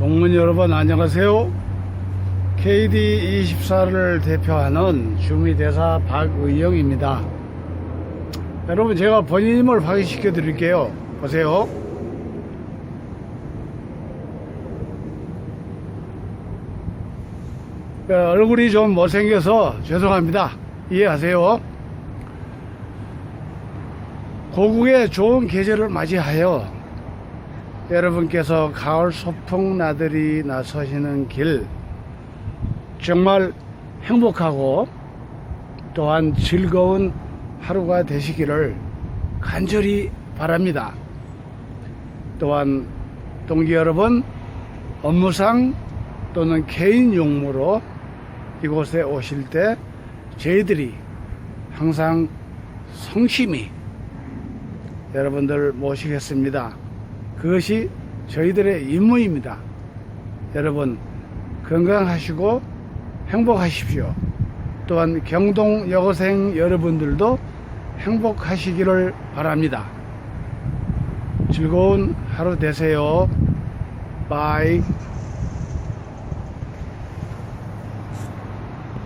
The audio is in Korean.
공무원 여러분 안녕하세요. KD24를 대표하는 주미대사 박의영입니다. 여러분 제가 본인임을 확인시켜 드릴게요. 보세요. 어, 얼굴이 좀 못생겨서 죄송합니다. 이해하세요. 고국의 좋은 계절을 맞이하여 여러분께서 가을 소풍 나들이 나서시는 길 정말 행복하고 또한 즐거운 하루가 되시기를 간절히 바랍니다. 또한 동기 여러분 업무상 또는 개인 용무로 이곳에 오실 때 저희들이 항상 성심이 여러분들 모시겠습니다. 그것이 저희들의 임무입니다. 여러분 건강하시고 행복하십시오. 또한 경동 여고생 여러분들도 행복하시기를 바랍니다. 즐거운 하루 되세요. 바이.